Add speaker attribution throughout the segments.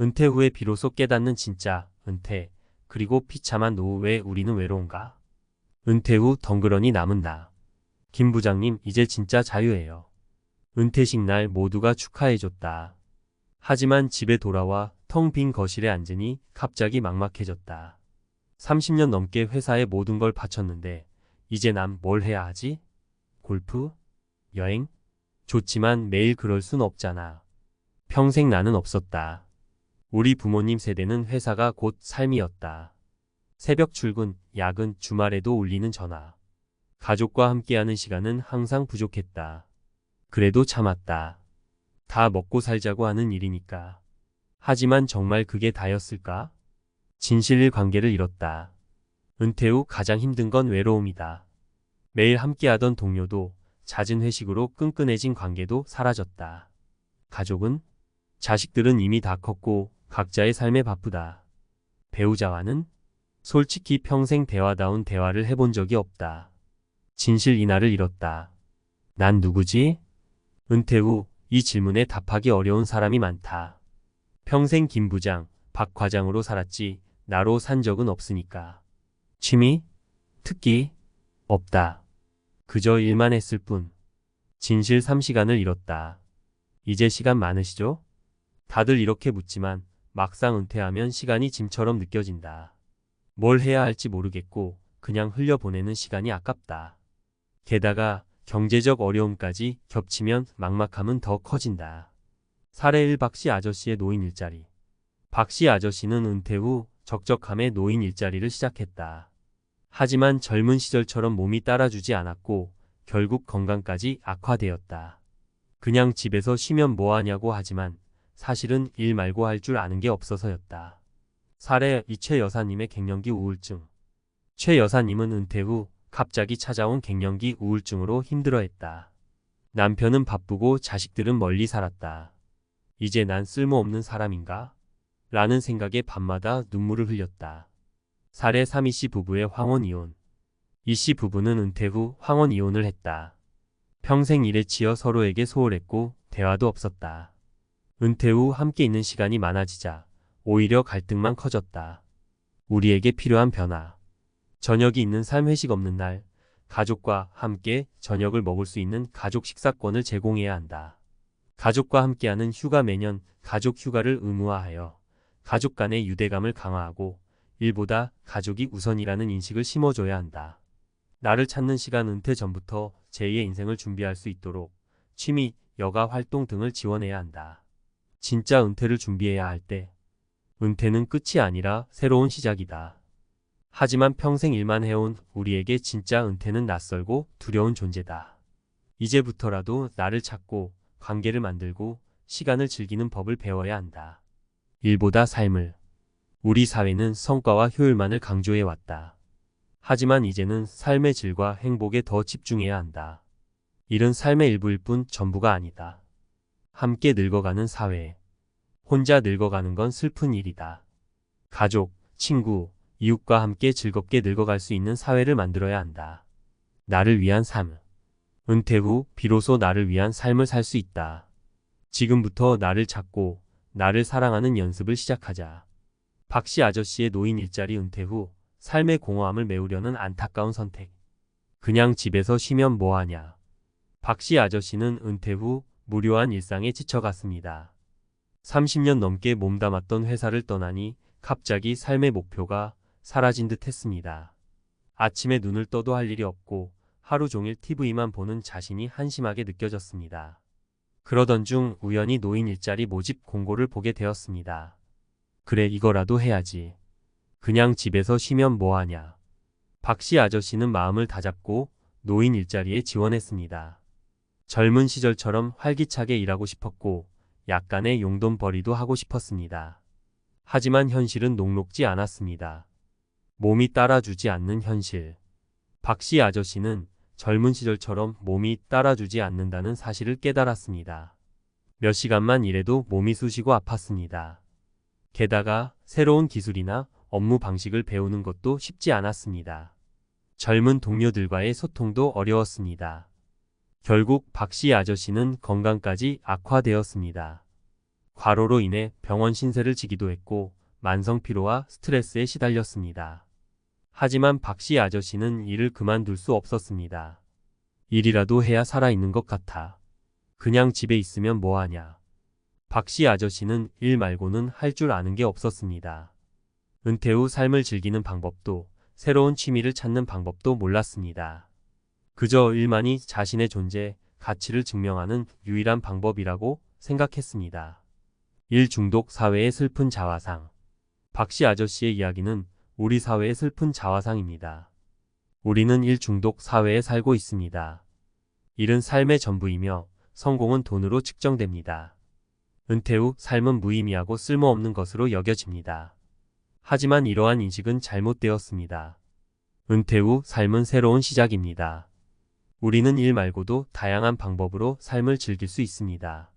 Speaker 1: 은퇴 후에 비로소 깨닫는 진짜 은퇴, 그리고 비참한 노후 왜 우리는 외로운가? 은퇴 후 덩그러니 남은 나. 김 부장님, 이제 진짜 자유예요. 은퇴식 날 모두가 축하해줬다. 하지만 집에 돌아와 텅 빈 거실에 앉으니 갑자기 막막해졌다. 30년 넘게 회사에 모든 걸 바쳤는데 이제 난 뭘 해야 하지? 골프? 여행? 좋지만 매일 그럴 순 없잖아. 평생 나는 없었다. 우리 부모님 세대는 회사가 곧 삶이었다. 새벽 출근, 야근, 주말에도 울리는 전화. 가족과 함께하는 시간은 항상 부족했다. 그래도 참았다. 다 먹고 살자고 하는 일이니까. 하지만 정말 그게 다였을까? 진실 관계를 잃었다. 은퇴 후 가장 힘든 건 외로움이다. 매일 함께하던 동료도 잦은 회식으로 끈끈해진 관계도 사라졌다. 가족은? 자식들은 이미 다 컸고 각자의 삶에 바쁘다. 배우자와는? 솔직히 평생 대화다운 대화를 해본 적이 없다. 진실 이날을 잃었다. 난 누구지? 은퇴 후 이 질문에 답하기 어려운 사람이 많다. 평생 김 부장, 박 과장으로 살았지 나로 산 적은 없으니까. 취미? 특기? 없다. 그저 일만 했을 뿐. 진실 3시간을 잃었다. 이제 시간 많으시죠? 다들 이렇게 묻지만 막상 은퇴하면 시간이 짐처럼 느껴진다. 뭘 해야 할지 모르겠고 그냥 흘려보내는 시간이 아깝다. 게다가 경제적 어려움까지 겹치면 막막함은 더 커진다. 사례 1 박씨 아저씨의 노인 일자리. 박씨 아저씨는 은퇴 후 적적함에 노인 일자리를 시작했다. 하지만 젊은 시절처럼 몸이 따라주지 않았고 결국 건강까지 악화되었다. 그냥 집에서 쉬면 뭐하냐고 하지만 사실은 일 말고 할 줄 아는 게 없어서였다. 사례 이최 여사님의 갱년기 우울증. 최 여사님은 은퇴 후 갑자기 찾아온 갱년기 우울증으로 힘들어했다. 남편은 바쁘고 자식들은 멀리 살았다. 이제 난 쓸모없는 사람인가? 라는 생각에 밤마다 눈물을 흘렸다. 사례 3이 씨 부부의 황혼 이혼. 이 씨 부부는 은퇴 후 황혼 이혼을 했다. 평생 일에 치여 서로에게 소홀했고 대화도 없었다. 은퇴 후 함께 있는 시간이 많아지자 오히려 갈등만 커졌다. 우리에게 필요한 변화. 저녁이 있는 삶 회식 없는 날, 가족과 함께 저녁을 먹을 수 있는 가족 식사권을 제공해야 한다. 가족과 함께하는 휴가 매년 가족 휴가를 의무화하여 가족 간의 유대감을 강화하고 일보다 가족이 우선이라는 인식을 심어줘야 한다. 나를 찾는 시간 은퇴 전부터 제2의 인생을 준비할 수 있도록 취미, 여가 활동 등을 지원해야 한다. 진짜 은퇴를 준비해야 할 때, 은퇴는 끝이 아니라 새로운 시작이다. 하지만 평생 일만 해온 우리에게 진짜 은퇴는 낯설고 두려운 존재다. 이제부터라도 나를 찾고 관계를 만들고 시간을 즐기는 법을 배워야 한다. 일보다 삶을. 우리 사회는 성과와 효율만을 강조해 왔다. 하지만 이제는 삶의 질과 행복에 더 집중해야 한다. 일은 삶의 일부일 뿐 전부가 아니다. 함께 늙어가는 사회. 혼자 늙어가는 건 슬픈 일이다. 가족, 친구, 이웃과 함께 즐겁게 늙어갈 수 있는 사회를 만들어야 한다. 나를 위한 삶. 은퇴 후 비로소 나를 위한 삶을 살 수 있다. 지금부터 나를 찾고 나를 사랑하는 연습을 시작하자. 박씨 아저씨의 노인 일자리 은퇴 후 삶의 공허함을 메우려는 안타까운 선택. 그냥 집에서 쉬면 뭐하냐. 박씨 아저씨는 은퇴 후 무료한 일상에 지쳐갔습니다. 30년 넘게 몸담았던 회사를 떠나니 갑자기 삶의 목표가 사라진 듯 했습니다. 아침에 눈을 떠도 할 일이 없고 하루 종일 TV만 보는 자신이 한심하게 느껴졌습니다. 그러던 중 우연히 노인 일자리 모집 공고를 보게 되었습니다. 그래 이거라도 해야지. 그냥 집에서 쉬면 뭐하냐. 박씨 아저씨는 마음을 다잡고 노인 일자리에 지원했습니다. 젊은 시절처럼 활기차게 일하고 싶었고 약간의 용돈벌이도 하고 싶었습니다. 하지만 현실은 녹록지 않았습니다. 몸이 따라주지 않는 현실. 박씨 아저씨는 젊은 시절처럼 몸이 따라주지 않는다는 사실을 깨달았습니다. 몇 시간만 일해도 몸이 쑤시고 아팠습니다. 게다가 새로운 기술이나 업무 방식을 배우는 것도 쉽지 않았습니다. 젊은 동료들과의 소통도 어려웠습니다. 결국 박씨 아저씨는 건강까지 악화되었습니다. 과로로 인해 병원 신세를 지기도 했고 만성 피로와 스트레스에 시달렸습니다. 하지만 박씨 아저씨는 일을 그만둘 수 없었습니다. 일이라도 해야 살아있는 것 같아. 그냥 집에 있으면 뭐하냐. 박씨 아저씨는 일 말고는 할 줄 아는 게 없었습니다. 은퇴 후 삶을 즐기는 방법도 새로운 취미를 찾는 방법도 몰랐습니다. 그저 일만이 자신의 존재, 가치를 증명하는 유일한 방법이라고 생각했습니다. 일 중독 사회의 슬픈 자화상. 박씨 아저씨의 이야기는 우리 사회의 슬픈 자화상입니다. 우리는 일 중독 사회에 살고 있습니다. 일은 삶의 전부이며 성공은 돈으로 측정됩니다. 은퇴 후 삶은 무의미하고 쓸모없는 것으로 여겨집니다. 하지만 이러한 인식은 잘못되었습니다. 은퇴 후 삶은 새로운 시작입니다. 우리는 일 말고도 다양한 방법으로 삶을 즐길 수 있습니다.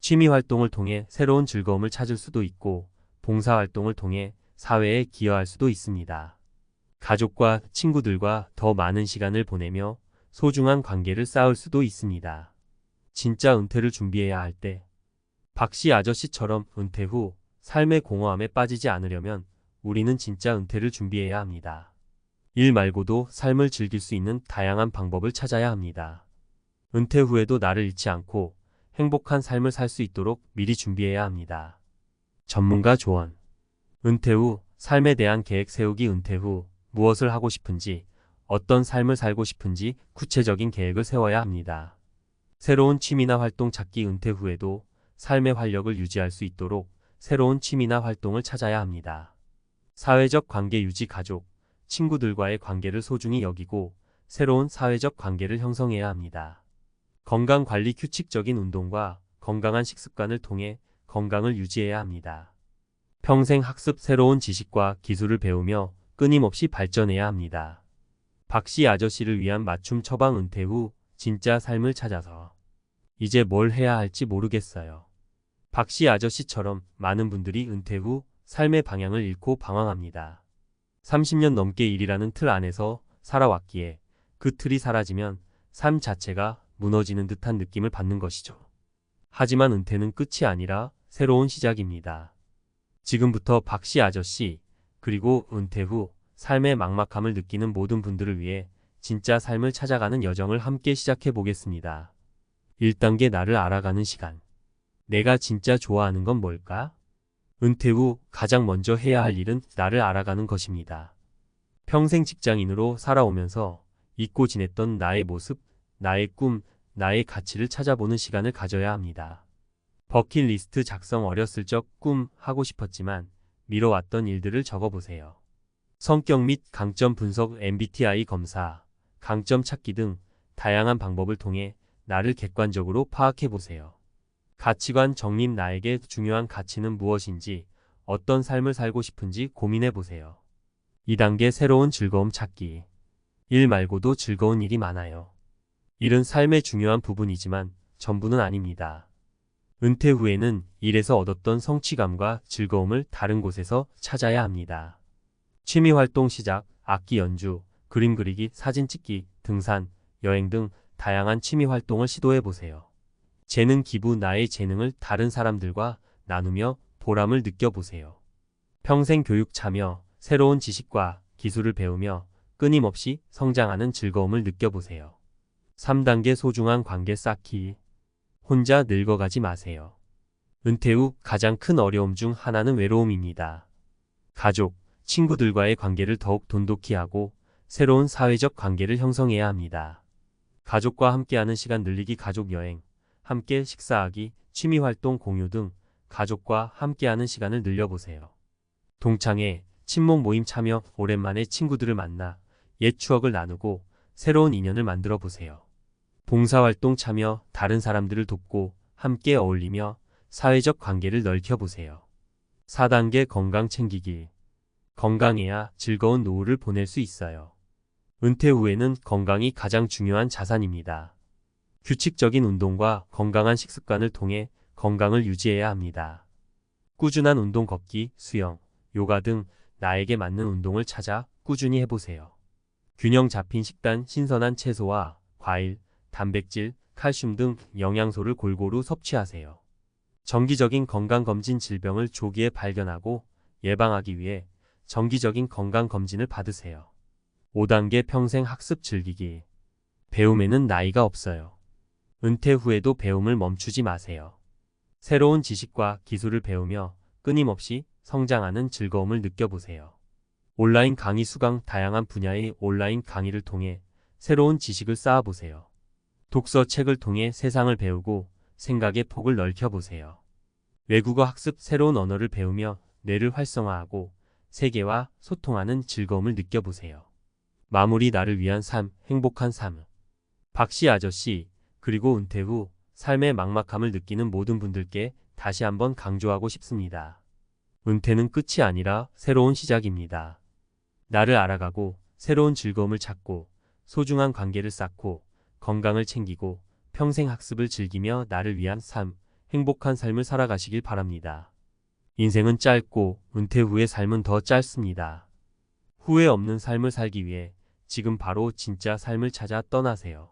Speaker 1: 취미 활동을 통해 새로운 즐거움을 찾을 수도 있고, 봉사 활동을 통해 사회에 기여할 수도 있습니다. 가족과 친구들과 더 많은 시간을 보내며 소중한 관계를 쌓을 수도 있습니다. 진짜 은퇴를 준비해야 할 때, 박씨 아저씨처럼 은퇴 후 삶의 공허함에 빠지지 않으려면 우리는 진짜 은퇴를 준비해야 합니다. 일 말고도 삶을 즐길 수 있는 다양한 방법을 찾아야 합니다. 은퇴 후에도 나를 잃지 않고 행복한 삶을 살 수 있도록 미리 준비해야 합니다. 전문가 조언. 은퇴 후 삶에 대한 계획 세우기 은퇴 후 무엇을 하고 싶은지, 어떤 삶을 살고 싶은지 구체적인 계획을 세워야 합니다. 새로운 취미나 활동 찾기 은퇴 후에도 삶의 활력을 유지할 수 있도록 새로운 취미나 활동을 찾아야 합니다. 사회적 관계 유지 가족, 친구들과의 관계를 소중히 여기고 새로운 사회적 관계를 형성해야 합니다. 건강 관리 규칙적인 운동과 건강한 식습관을 통해 건강을 유지해야 합니다. 평생 학습 새로운 지식과 기술을 배우며 끊임없이 발전해야 합니다. 박씨 아저씨를 위한 맞춤 처방 은퇴 후 진짜 삶을 찾아서 이제 뭘 해야 할지 모르겠어요. 박씨 아저씨처럼 많은 분들이 은퇴 후 삶의 방향을 잃고 방황합니다. 30년 넘게 일이라는 틀 안에서 살아왔기에 그 틀이 사라지면 삶 자체가 무너지는 듯한 느낌을 받는 것이죠. 하지만 은퇴는 끝이 아니라 새로운 시작입니다. 지금부터 박씨 아저씨, 그리고 은퇴 후 삶의 막막함을 느끼는 모든 분들을 위해 진짜 삶을 찾아가는 여정을 함께 시작해 보겠습니다. 1단계 나를 알아가는 시간. 내가 진짜 좋아하는 건 뭘까? 은퇴 후 가장 먼저 해야 할 일은 나를 알아가는 것입니다. 평생 직장인으로 살아오면서 잊고 지냈던 나의 모습, 나의 꿈, 나의 가치를 찾아보는 시간을 가져야 합니다. 버킷리스트 작성 어렸을 적 꿈 하고 싶었지만 미뤄왔던 일들을 적어보세요. 성격 및 강점 분석 MBTI 검사, 강점 찾기 등 다양한 방법을 통해 나를 객관적으로 파악해 보세요. 가치관 정립 나에게 중요한 가치는 무엇인지 어떤 삶을 살고 싶은지 고민해 보세요. 2단계 새로운 즐거움 찾기. 일 말고도 즐거운 일이 많아요. 일은 삶의 중요한 부분이지만 전부는 아닙니다. 은퇴 후에는 일에서 얻었던 성취감과 즐거움을 다른 곳에서 찾아야 합니다. 취미 활동 시작, 악기 연주, 그림 그리기, 사진 찍기, 등산, 여행 등 다양한 취미 활동을 시도해 보세요. 재능 기부 나의 재능을 다른 사람들과 나누며 보람을 느껴보세요. 평생 교육 참여, 새로운 지식과 기술을 배우며 끊임없이 성장하는 즐거움을 느껴보세요. 3단계 소중한 관계 쌓기. 혼자 늙어가지 마세요. 은퇴 후 가장 큰 어려움 중 하나는 외로움입니다. 가족, 친구들과의 관계를 더욱 돈독히 하고 새로운 사회적 관계를 형성해야 합니다. 가족과 함께하는 시간 늘리기 가족 여행, 함께 식사하기, 취미활동 공유 등 가족과 함께하는 시간을 늘려보세요. 동창회, 친목 모임 참여, 오랜만에 친구들을 만나 옛 추억을 나누고 새로운 인연을 만들어 보세요. 봉사활동 참여, 다른 사람들을 돕고 함께 어울리며 사회적 관계를 넓혀보세요. 4단계 건강 챙기기. 건강해야 즐거운 노후를 보낼 수 있어요. 은퇴 후에는 건강이 가장 중요한 자산입니다. 규칙적인 운동과 건강한 식습관을 통해 건강을 유지해야 합니다. 꾸준한 운동 걷기, 수영, 요가 등 나에게 맞는 운동을 찾아 꾸준히 해보세요. 균형 잡힌 식단, 신선한 채소와 과일, 단백질, 칼슘 등 영양소를 골고루 섭취하세요. 정기적인 건강검진 질병을 조기에 발견하고 예방하기 위해 정기적인 건강검진을 받으세요. 5단계 평생 학습 즐기기. 배움에는 나이가 없어요. 은퇴 후에도 배움을 멈추지 마세요. 새로운 지식과 기술을 배우며 끊임없이 성장하는 즐거움을 느껴보세요. 온라인 강의 수강 다양한 분야의 온라인 강의를 통해 새로운 지식을 쌓아보세요. 독서 책을 통해 세상을 배우고 생각의 폭을 넓혀보세요. 외국어 학습 새로운 언어를 배우며 뇌를 활성화하고 세계와 소통하는 즐거움을 느껴보세요. 마무리 나를 위한 삶, 행복한 삶. 박씨 아저씨, 그리고 은퇴 후 삶의 막막함을 느끼는 모든 분들께 다시 한번 강조하고 싶습니다. 은퇴는 끝이 아니라 새로운 시작입니다. 나를 알아가고 새로운 즐거움을 찾고 소중한 관계를 쌓고 건강을 챙기고 평생 학습을 즐기며 나를 위한 삶, 행복한 삶을 살아가시길 바랍니다. 인생은 짧고 은퇴 후의 삶은 더 짧습니다. 후회 없는 삶을 살기 위해 지금 바로 진짜 삶을 찾아 떠나세요.